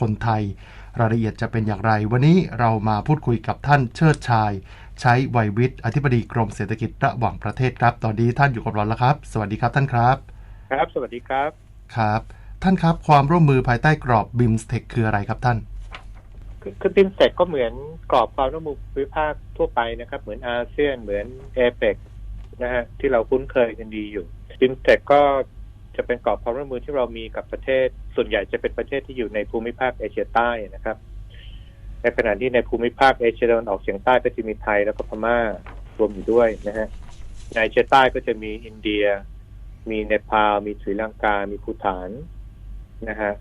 คนไทย รายละเอียดจะเป็นอย่างไร วันนี้เรามาพูดคุยกับท่านเชิดชาย ใช้ไวยวิทย์อธิบดีกรมเศรษฐกิจระหว่างประเทศครับ ตอนนี้ท่านอยู่กับเราแล้วครับ สวัสดีครับท่านครับ ครับ สวัสดีครับครับ ท่านครับความร่วมมือภายใต้กรอบ BIMSTEC คืออะไรครับท่านคือคือบิมเซกก็เหมือนกรอบความร่วมมือภูมิภาคทั่วไปนะครับ เหมือนอาเซียนเหมือนเอเปกนะฮะที่เราคุ้นเคยกันดีอยู่บิมเซกก็ จะเป็นกรอบความร่วมมือที่เรามีกับประเทศ ส่วนใหญ่จะเป็นประเทศที่อยู่ในภูมิภาคเอเชียใต้นะครับ ในขณะที่ในภูมิภาคเอเชียตะวันออกเฉียงใต้ก็จะมีไทยแล้วก็พม่ารวมอยู่ด้วยนะฮะในเอเชียใต้ก็จะมีอินเดีย มีเนปาลมีศรีลังกา มีภูฏานนะฮะ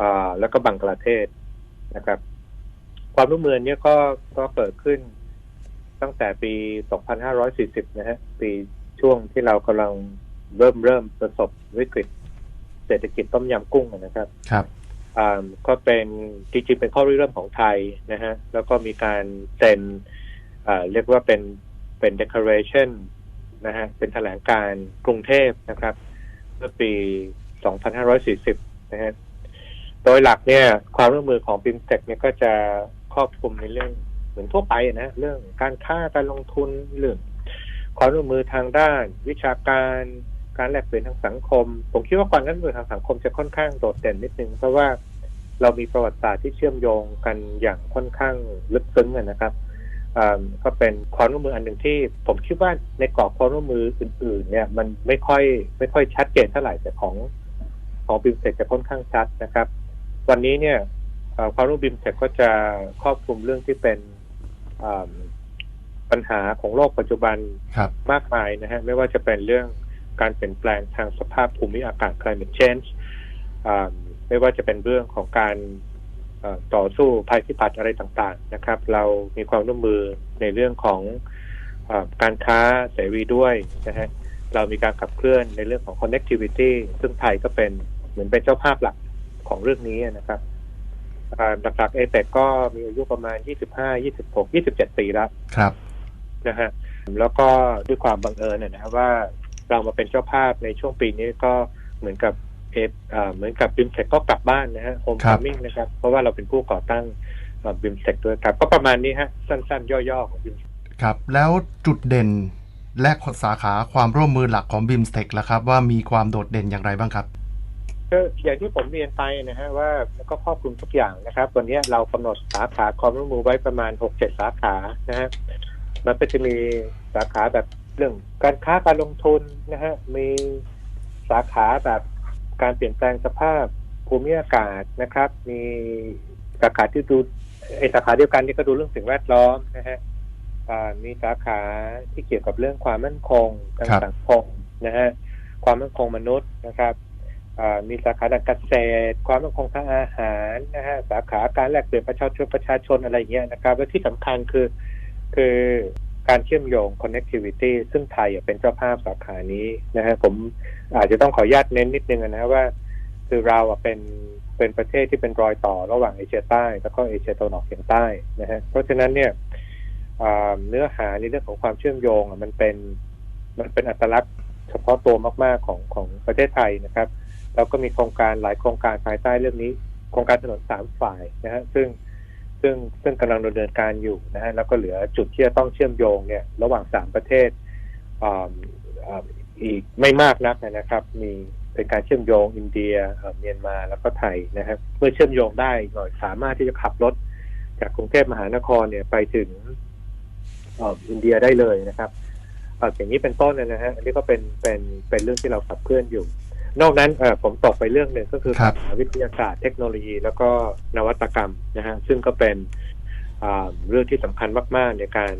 อ่าแล้วก็บังกลาเทศนะครับ ความร่วมมือเนี้ก็ก็เกิดขึ้นตั้งแต่ปี 2540 นะฮะ ปีช่วงที่เรากำลัง เริ่มเริ่มประสบวิกฤต เศรษฐกิจต้มยำกุ้งนะครับ ครับอ่าก็เป็นจริงๆเป็นข้อริเริ่มของไทยนะฮะแล้วก็มีการเซ็นอ่าเรียกว่าเป็นเป็น declaration นะฮะเป็นแถลงการณ์กรุงเทพนะครับเมื่อปี 2540 นะฮะโดยหลักเนี่ยความร่วมมือของ BIMSTEC เนี่ยก็จะครอบคลุมในเรื่องเหมือนทั่วไปนะเรื่องการค้าการลงทุนเรื่องความร่วมมือทางด้านวิชาการ การแลกเปลี่ยนทางสังคม ผมคิดว่าความร่วมมือทางสังคมจะค่อนข้างโดดเด่นนิดนึง เพราะว่าเรามีประวัติศาสตร์ที่เชื่อมโยงกันอย่างค่อนข้างลึกซึ้งอะนะครับอ่าก็เป็นความร่วมมืออันหนึ่งที่ ผมคิดว่าในกรอบความร่วมมืออื่น ๆ เนี่ย มันไม่ค่อยไม่ค่อยชัดเจนเท่าไหร่แต่ของของบิมเซกจะค่อนข้างชัดนะครับ วันนี้เนี่ยเอ่อความร่วมบิมเซกก็จะครอบคลุมเรื่องที่เป็นอ่าปัญหาของโลกปัจจุบันครับมากมายนะฮะไม่ว่าจะเป็นเรื่อง การเปลี่ยนแปลงทางสภาพภูมิอากาศ climate change อ่าไม่ว่าจะเป็นเรื่องของการเอ่อต่อสู้ภัยพิบัติอะไรต่างๆนะครับ เรามีความร่วมมือในเรื่องของอาการค้าเสรีด้วยนะฮะเรามีการขับเคลื่อนในเรื่องของ connectivity ซึ่งไทยก็เป็นเหมือนเป็นเจ้าภาพหลักของเรื่องนี้นะครับอ่าหลักๆเอเปก็มีอายุประมาณ 25 26 27 ปีแล้วครับนะฮะแล้วก็ด้วยความบังเอิญเนยนะครับว่า เรามาเป็นเจ้าภาพในช่วงปีนี้ก็เหมือนกับเอฟอ่าเหมือนกับบิมเซกก็กลับบ้านนะฮะโฮมครัคบมมิ่งนะครับ เพราะว่าเราเป็นผู้ก่อตั้งบิมเซกด้วยครับ ก็ประมาณนี้ฮะ สั้นๆ ย่อๆ ของบิมครับ แล้วจุดเด่นและสาขาความร่วมมือหลักของ BIMSTEC ล่ะครับ ว่ามีความโดดเด่นอย่างไรบ้างครับก็อย่างที่ผมเรียนไปนะฮะว่าก็ครอบคลุมทุกอย่างนะครับ วันนี้เรากำหนดสาขาความร่วมมือไว้ประมาณหกเจ็ดสาขานะฮะมันก็จะมีสาขาแบบ เรื่องการค้าการลงทุนนะฮะมีสาขาแบบการเปลี่ยนแปลงสภาพภูมิอากาศนะครับ มีสาขาที่ดูไอสาขาเดียวกันนี่ก็ดูเรื่องสิ่งแวดล้อมนะฮะอ่ามีสาขาที่เกี่ยวกับเรื่องความมั่นคงทางครับสังคมนะฮะความมั่นคงมนุษย์นะครับอ่ามีสาขาด้านเกษตร ความมั่นคงทางอาหารนะฮะสาขาการแลกเปลี่ยนประชาชนประชาชนอะไรอย่างเงี้ยนะครับ และที่สำคัญคือคือ การเชื่อมโยง connectivity ซึ่งไทยเป็นเจ้าภาพสาขานี้นะฮะผมอาจจะต้องขออนุญาตเน้นนิดนึงนะว่า คือเราเป็นเป็นประเทศที่เป็นรอยต่อระหว่างเอเชียใต้ แล้วก็เอเชียตะวันออกเฉียงใต้นะฮะเพราะฉะนั้นเนี่ยเนื้อหาในเรื่องของความเชื่อมโยงมันเป็นมันเป็นอัตลักษณ์เฉพาะตัวมาก ๆ ของของประเทศไทยนะครับเราก็มีโครงการหลายโครงการภายใต้เรื่องนี้ โครงการถนนสามฝ่ายนะฮะซึ่ง ซึ่งซึ่งกำลังดำเนินการอยู่นะฮะแล้วก็เหลือจุดที่จะต้องเชื่อมโยงเนี่ยระหว่างสามประเทศอีกไม่มากนักนะครับ มีเป็นการเชื่อมโยงอินเดียเออเมียนมาแล้วก็ไทยนะครับเมื่อเชื่อมโยงได้หน่อยสามารถที่จะขับรถ จากกรุงเทพมหานครเนี่ยไปถึงอินเดียได้เลยนะครับเอ่ออย่างนี้เป็นต้นนะฮะอันนี้ก็เป็นเป็นเป็นเรื่องที่เราขับเคลื่อนอยู่ นอกนั้นเออผมตกไปเรื่องหนึ่งก็คือครับวิทยาศาสตร์เทคโนโลยี แล้วก็นวัตกรรมนะฮะซึ่งก็เป็นอ่าเรื่องที่สำคัญมาก ๆ ในการ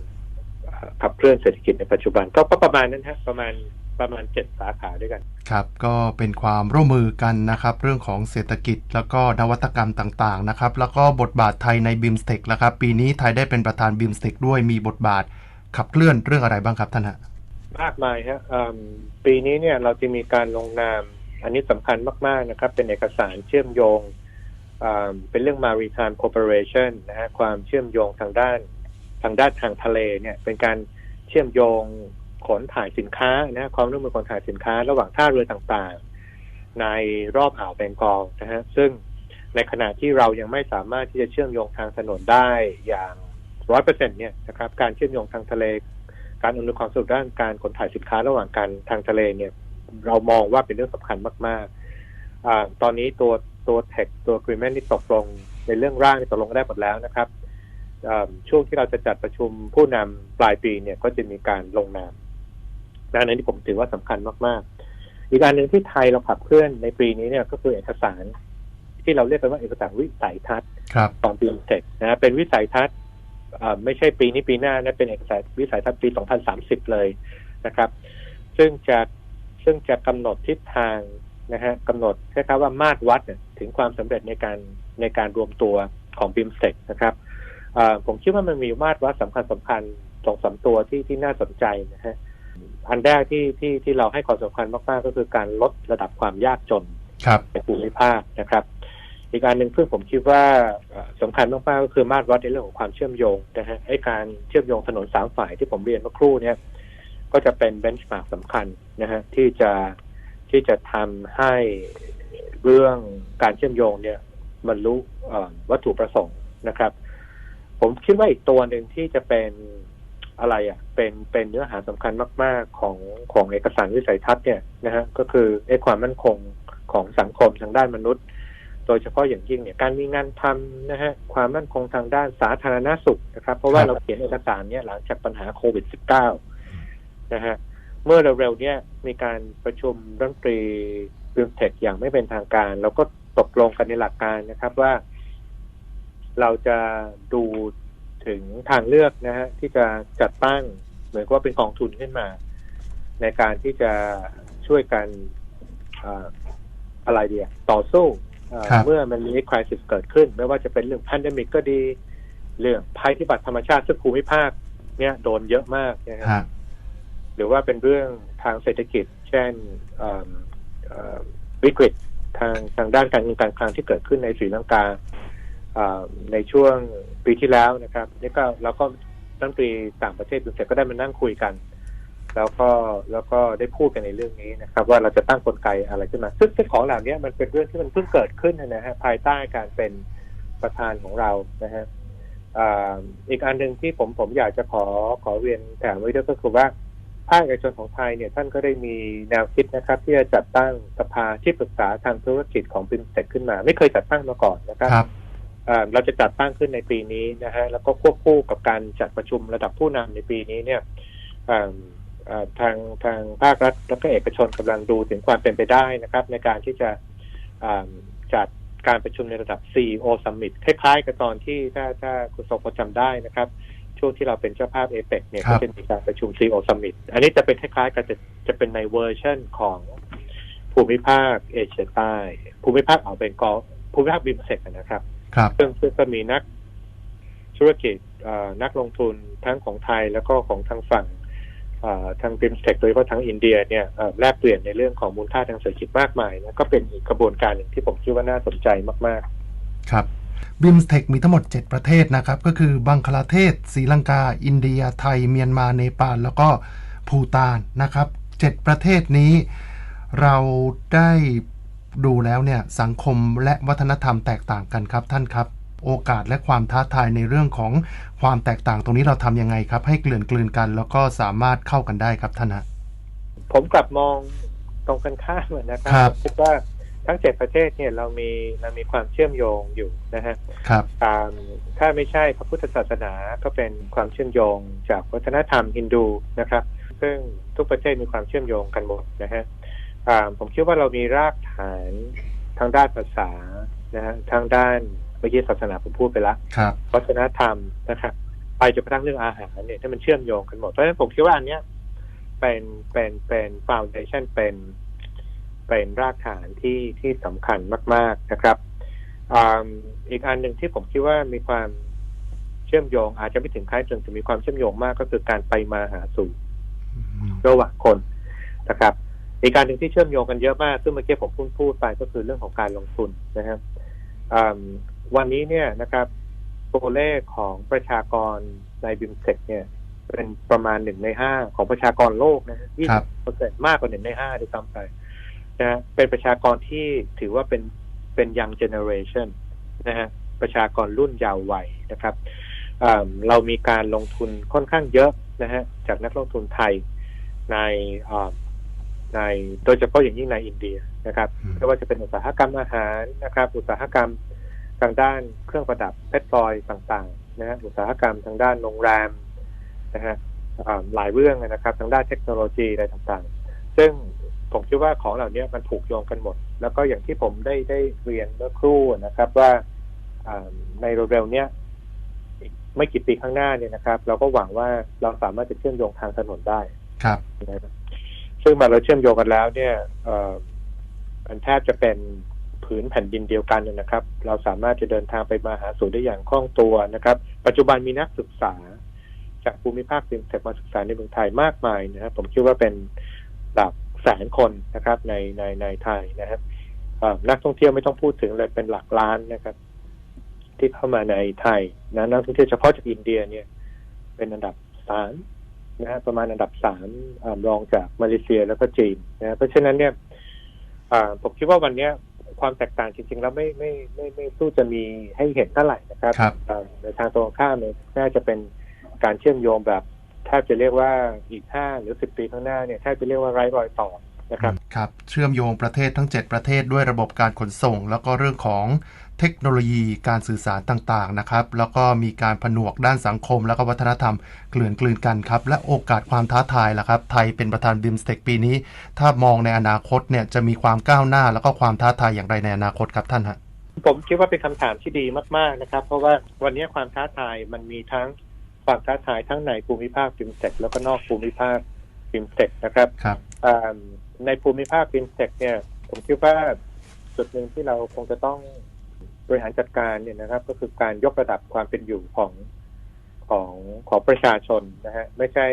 อ่าขับเคลื่อนเศรษฐกิจในปัจจุบัน ก็ก็ประมาณนั้นฮะประมาณประมาณเจ็ดสาขาด้วยกัน ครับ ก็เป็นความร่วมมือกันนะครับ เรื่องของเศรษฐกิจแล้วก็นวัตกรรมต่างๆนะครับ แล้วก็บทบาทไทยใน BIMSTEC แล้วครับ ปีนี้ไทยได้เป็นประธาน BIMSTEC ด้วยมีบทบาทขับเคลื่อนเรื่องอะไรบ้างครับท่านฮะมากมายฮะอืมปีนี้เนี่ยเราจะมีการลงนาม อันนี้สำคัญมาก ๆ นะครับ เป็นเอกสารเชื่อมโยง เป็นเรื่อง maritime cooperation นะฮะความเชื่อมโยงทางด้านทางด้านทางทะเลเนี่ย เป็นการเชื่อมโยงขนถ่ายสินค้านะฮะความร่วมมือขนถ่ายสินค้า ระหว่างท่าเรือต่างๆ ในรอบอ่าวแบงกอลนะฮะซึ่งในขณะที่เรายังไม่สามารถที่จะเชื่อมโยงทางถนนได้อย่างร้อยเปอร์เซ็นเนี่ยนะครับการเชื่อมโยงทางทะเล การอำนวยความสะดวกด้านการขนถ่ายสินค้าระหว่างกันทางทะเลเนี่ย เรามองว่าเป็นเรื่องสำคัญมากๆอาตอนนี้ตัวตัวเทคตัว agreement ที่ตกลงในเรื่องร่างนี่ตกลงได้หมดแล้วนะครับอ่าช่วงที่เราจะจัดประชุมผู้นำปลายปีเนี่ยก็จะมีการลงนามดังนั้นที่ผมถือว่าสำคัญมากๆ อีกอันหนึ่งที่ไทยเราขับเคลื่อนในปีนี้เนี่ยก็คือเอกสารที่เราเรียกกันว่าเอกสารวิสัยทัศน์ครับของ b ีมเทคนะเป็นวิสัยทัศน์อ่าไม่ใช่ปีนี้ปีหน้านะเป็นเอกสารวิสัยทัศน์ปี 2030 เลยนะครับ ซึ่งจะ ซึ่งจะกำหนดทิศทางนะฮะกำหนดคล้ายๆว่ามาตรวัดเนี่ยถึงความสำเร็จในการในการรวมตัวของ b ีมเทคนะครับอ่าผมคิดว่ามันมีมาตรวัดสำคัญสำคัญสองสามตัวที่ที่น่าสนใจนะฮะอันแรกที่ที่ที่เราให้ความสำคัญมาก ๆ ก็คือการลดระดับความยากจนครับในภูมิภาคนะครับ อีกการหนึ่งซึ่งผมคิดว่าเอ่อสำคัญมากๆก็คือมาตรวัดในเรื่องของความเชื่อมโยงนะฮะไอ้การเชื่อมโยงถนนสามฝ่ายที่ผมเรียนเมื่อครู่เนี่ย ก็จะเป็นเบนช์มาร์กสำคัญนะฮะที่จะที่จะทำให้เรื่องการเชื่อมโยงเนี่ยบรรลุวัตถุประสงค์นะครับ ผมคิดว่าอีกตัวหนึ่งที่จะเป็นอะไรอะ เป็นเป็นเนื้อหาสำคัญมาก ๆ ของของเอกสารวิสัยทัศน์เนี่ยนะฮะก็คือไอ้ความมั่นคงของสังคมทางด้านมนุษย์ โดยเฉพาะอย่างยิ่งเนี่ยการมีงานทำนะฮะความมั่นคงทางด้านสาธารณสุขนะครับ เพราะว่าเราเขียนเอกสารเนี่ยหลังจากปัญหาโควิด -19 นะฮะเมื่อเร็วๆเนี่ยมีการประชุมรัฐมนตรีบิมเทคอย่างไม่เป็นทางการ แล้วก็ตกลงกันในหลักการนะครับว่า เราจะดูถึงทางเลือกนะฮะที่จะจัดตั้งเหมือนกับว่าเป็นกองทุนขึ้นมา ในการที่จะช่วยกันอ่าอะไรเดียต่อสู้เอ่อครับเมื่อมันมีคริสเกิดขึ้น ไม่ว่าจะเป็นเรื่องพัน d ดมิกก็ดี เรื่องภัยพิบัติธรรมชาติซึ่งภูมิภาค เนี่ยโดนเยอะมากนะฮะฮะห รือว่าเป็นเรื่องทางเศรษฐกิจ เช่นวิกฤตทางทางด้านการเงินการคลังที่เกิดขึ้นในศรีลังกาในช่วงปีที่แล้วนะครับนี่ก็เราก็รัฐมนตรีต่างประเทศดูเสร็จก็ได้มานั่งคุยกัน แล้วก็แล้วก็ได้พูดกันในเรื่องนี้นะครับ ว่าเราจะตั้งกลไกอะไรขึ้นมาซึ่งของเหล่านี้มันเป็นเรื่องที่มันเพิ่งเกิดขึ้นนะฮะภายใต้การเป็นประธานของเรานะฮะอีกอันหนึ่งที่ผมผมอยากจะขอขอเรียนแถมไว้ด้วยก็คือว่า ภาคเอกชนของไทยเนี่ยท่านก็ได้มีแนวคิดนะครับ ที่จะจัดตั้งสภาที่ปรึกษาทางธุรกิจของบิมเซ็ขึ้นมา ไม่เคยจัดตั้งมาก่อนนะครับครับอ่าเราจะจัดตั้งขึ้นในปีนี้นะฮะแล้วก็ควบคู่กับการจัดประชุมระดับผู้นำในปีนี้เนี่ยอ่าอ่าทางทางภาครัฐแล้วก็เอกชนกำลังดูถึงความเป็นไปได้นะครับ ในการที่จะอ่าจัดการประชุมในระดับ CEO Summit คล้ายๆกับตอนที่ถ้าถ้าคุณสมพจำได้นะครับ ช่วงที่เราเป็นเจ้าภาพเอเปกเนี่ยครัก็บจะมีการประชุม CEO Summit อันนี้จะเป็นคล้ายๆกันจะจะเป็นในเวอร์ชันของภูมิภาคเอเชียใต้ ภูมิภาคอ่าวเบงกอลภูมิภาคบิมเซกนะครับครับซึ่งซึ่งก็มีนักธุรกิจเอ่อนักลงทุนทั้งของไทยแล้วก็ของทางฝั่งเอ่อทางบิมเซกโดยเฉพาะทางอินเดียเนี่ยเอ่อแลกเปลี่ยนในเรื่องของมูลค่าทางเศรษฐกิจมากมายนะก็เป็นอีกกระบวนการหนึ่งที่ผมคิดว่าน่าสนใจมากครับ บิมสเทคมีทั้งหมด 7 ประเทศนะครับ ก็คือบังคลาเทศศรีลังกา อินเดีย ไทย เมียนมา เนปาล แล้วก็ภูตานนะครับ 7 ประเทศนี้เราได้ดูแล้วเนี่ยสังคมและวัฒนธรรมแตกต่างกันครับท่านครับ โอกาสและความท้าทายในเรื่องของความแตกต่างตรงนี้เราทำยังไงครับ ให้เกลื่อนกลืนกัน แล้วก็สามารถเข้ากันได้ครับท่านฮะๆผมกลับมองตรงกันข้ามนะครัครับผมคิดว่า ทั้งเจ็ดประเทศเนี่ยเรามีเรามีความเชื่อมโยงอยู่นะฮะครับตามถ้าไม่ใช่พระพุทธศาสนาก็เป็นความเชื่อมโยงจากวัฒนธรรมฮินดูนะครับ ซึ่งทุกประเทศมีความเชื่อมโยงกันหมดนะฮะอ่าผมคิดว่าเรามีรากฐานทางด้านภาษานะฮะทางด้านเมื่อกี้ศาสนาผมพูดไปละครับวัฒนธรรมนะครับไปจนกระทั่งเรื่องอาหารเนี่ยที่มันเชื่อมโยงกันหมดเพราะฉะนั้นผมคิดว่าอันเนี้ยเป็นเป็นเป็นฟ u n เดชันเป็น เป็นรากฐานที่ที่สำคัญมาก ๆนะครับอ่าอีกอันหนึ่งที่ผมคิดว่ามีความเชื่อมโยง อาจจะไม่ถึงคล้ายคลึงแต่มีความเชื่อมโยงมากก็คือการไปมาหาสู่ระหว่างคนนะครับ อีกการหนึ่งที่เชื่อมโยงกันเยอะมาก ซึ่งเมื่อกี้ผมพูดพูดไปก็คือเรื่องของการลงทุนนะครับอ่าวันนี้เนี่ยนะครับตัวเลขของประชากรในบิมเซกเนี่ย เป็นประมาณหนึ่งในห้าของประชากรโลกนะฮะยี่ครัสิบบเปอร์เซ็นมากกว่าหนึ่งในห้าด้วยซ้ำไป นะฮะเป็นประชากรที่ถือว่าเป็นเป็นยังเจเนอเรชันนะฮะประชากรรุ่นยาววัยนะครับอ่าเรามีการลงทุนค่อนข้างเยอะนะฮะจากนักลงทุนไทยในอ่าในโดยเฉพาะอย่างยิ่งในอินเดียนะครับอืมไม่ว่าจะเป็นอุตสาหกรรมอาหารนะครับ อุตสาหกรรมทางด้านเครื่องประดับเพชรพลอยต่างๆนะฮะอุตสาหกรรมทางด้านโรงแรมนะฮะอ่าหลายเรื่องนะครับ ทางด้านเทคโนโลยีอะไรต่างๆ ซึ่ง ผมคิดว่าของเหล่านี้มันผูกโยงกันหมด แล้วก็อย่างที่ผมได้ได้เรียนเมื่อครู่นะครับว่าอ่าในเร็วๆเนี้ยอีกไม่กี่ปีข้างหน้าเนี่ยนะครับ เราก็หวังว่าเราสามารถจะเชื่อมโยงทางถนนได้ครับนะครับซึ่งมาเราเชื่อมโยงกันแล้ว เนี่ยเอ่อมันแทบจะเป็นผืนแผ่นดินเดียวกันนะครับ เราสามารถจะเดินทางไปมาหาสู่ได้อย่างคล่องตัวนะครับ ปัจจุบันมีนักศึกษา จากภูมิภาคฟินเทคมาศึกษาในเมืองไทยมากมายนะครับ ผมคิดว่าเป็นหลัก แสนคนนะครับ ในในในไทยนะครับเอ่อนักท่องเที่ยวไม่ต้องพูดถึงเลยเป็นหลักล้านนะครับ ที่เข้ามาในไทยนะนักท่องเที่ยวเฉพาะจากอินเดียเนี่ย เป็นอันดับสามนะฮะประมาณอันดับสามอ่ารองจากมาเลเซียแล้วก็จีนนะเพราะฉะนั้นเนี่ยอ่าผมคิดว่าวันเนี้ยความแตกต่างจริงๆ แล้วไม่ไม่ไม่ไม่สู้จะมีให้เห็นเท่าไหร่นะครับครับอ่าในทางตรงข้ามเนี่ยน่าจะเป็นการเชื่อมโยงแบบ แทบจะเรียกว่าอีกห้าหรือสิบปีข้างหน้าเนี่ยแทบจะเรียกว่าไร้รอยต่อนะครับครับเชื่อมโยงประเทศทั้ง 7 ประเทศด้วยระบบการขนส่ง แล้วก็เรื่องของเทคโนโลยีการสื่อสารต่างๆนะครับ แล้วก็มีการผนวกด้านสังคม แล้วก็วัฒนธรรมเกลื่อนกลืนกันครับ และโอกาสความท้าทายล่ะครับ ไทยเป็นประธานบิมสเต็กปีนี้ ถ้ามองในอนาคตเนี่ยจะมีความก้าวหน้าแล้วก็ความท้าทายอย่างไรในอนาคตครับท่านฮะผมคิดว่าเป็นคำถามที่ดีมากๆนะครับ เพราะว่าวันนี้ความท้าทายมันมีทั้ง ความท้าทายทั้งในภูมิภาคฟิมเทคแล้วก็นอกภูมิภาคฟิมเทคนะครับครับอ่าในภูมิภาคฟินเทคเนี่ย ผมคิดว่าจุดหนึ่งที่เราคงจะต้องบริหารจัดการเนี่ยนะครับ ก็คือการยกระดับความเป็นอยู่ของของของประชาชนนะฮะไม่ใช่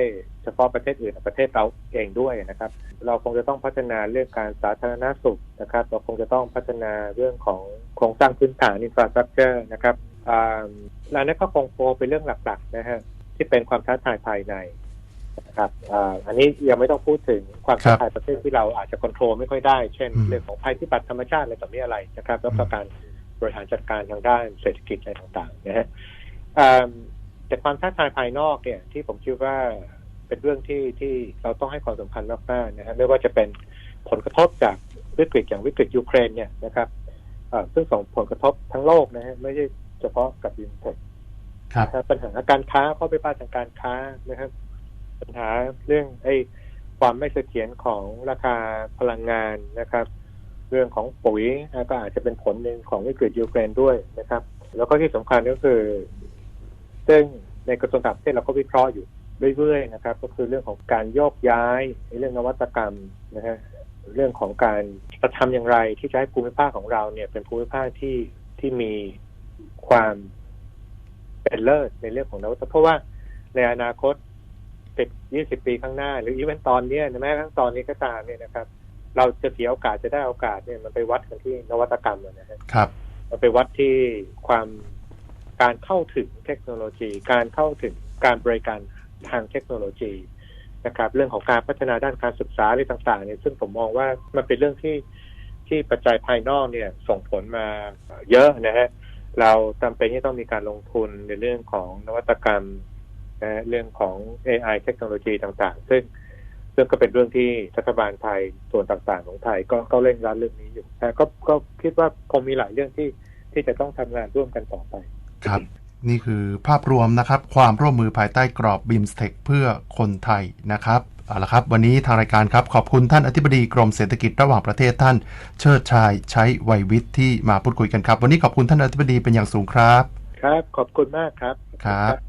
เฉพาะประเทศอื่นแต่ประเทศเราเองด้วยนะครับ เราคงจะต้องพัฒนาเรื่องการสาธารณสุขนะครับ เราคงจะต้องพัฒนาเรื่องของโครงสร้างพื้นฐานอินฟราสตรักเจอร์นะครับ อ่าแล้วนั่นก็คงโฟเป็นเรื่องหลักๆนะฮะที่เป็นความท้าทายภายในนะครับอ่าอันนี้ยังไม่ต้องพูดถึงความครัท้าบทายประเภทที่เราอาจจะควบคุมไม่ค่อยได้ เช่นอืมเรื่องของภัยพิบัติธรรมชาติอะไรต่อมีอะไรนะครับแล้วก็การบริหารจัดการทางด้านเศรษฐกิจอะไรต่างๆนะฮะอ่าแต่ความท้าทายภายนอกเนี่ยที่ผมคิดว่าเป็นเรื่องที่ที่เราต้องให้ความสำคัญมากๆนะฮะไม่ว่าจะเป็นผลกระทบจากวิกฤตอย่างวิกฤตยูเครนเนี่ยนะครับอ่าซึ่งส่งผลกระทบทั้งโลกนะฮะไม่ใช่ เฉพาะกับยูเครนครับนะครับปัญหาการค้าข้อพิพาททางการค้านะครับ ปัญหาเรื่องไอ้ความไม่เสถียรของราคาพลังงานนะครับ เรื่องของปุ๋ยอะก็อาจจะเป็นผลหนึ่งของวิกฤตยูเครนด้วยนะครับ แล้วก็ที่สำคัญก็คือ ซึ่งในกระทรวงต่างประเทศเราก็วิเคราะห์อยู่เรื่อยๆนะครับ ก็คือเรื่องของการโยกย้ายในเรื่องนวัตกรรมนะฮะเรื่องของการจะทำอย่างไรที่จะให้ภูมิภาคของเราเนี่ย เป็นภูมิภาคที่ที่มี ความเป็นเลิศในเรื่องของนวัตกรรมเพราะว่าในอนาคตสิบยี่สิบปีข้างหน้า หรืออีเวนตอนเนี้ยแม้กระทั่งตอนนี้ก็ตามเนี่ยนะครับ เราจะเสียโอกาสจะได้โอกาสเนี่ยมันไปวัดกันที่นวัตกรรมอะนะฮะครับ มันไปวัดที่ความการเข้าถึงเทคโนโลยี การเข้าถึงการบริการทางเทคโนโลยีนะครับ เรื่องของการพัฒนาด้านการศึกษาอะไรต่างๆเนี่ยซึ่งผมมองว่ามันเป็นเรื่องที่ที่ปัจจัยภายนอกเนี่ยส่งผลมาเยอะนะฮะ เราจำเป็นที่ต้องมีการลงทุนในเรื่องของนวัตกรรมนะฮะเรื่องของ AI เทคโนโลยีต่างๆ ซึ่งซึ่งก็เป็นเรื่องที่รัฐบาลไทยส่วนต่างๆ ของไทยก็ก็เร่งรัดเรื่องนี้อยู่แต่ก็ก็คิดว่าคงมีหลายเรื่องที่ที่จะต้องทำงานร่วมกันต่อไป ครับ นี่คือภาพรวมนะครับ ความร่วมมือภายใต้กรอบบิมสเทคเพื่อคนไทยนะครับ เอาละครับ วันนี้ทางรายการครับ ขอบคุณท่านอธิบดีกรมเศรษฐกิจระหว่างประเทศท่าน เชิดชายใช้ไวยวิทย์ที่มาพูดคุยกันครับ วันนี้ขอบคุณท่านอธิบดีเป็นอย่างสูงครับ ครับ ขอบคุณมากครับ ครับ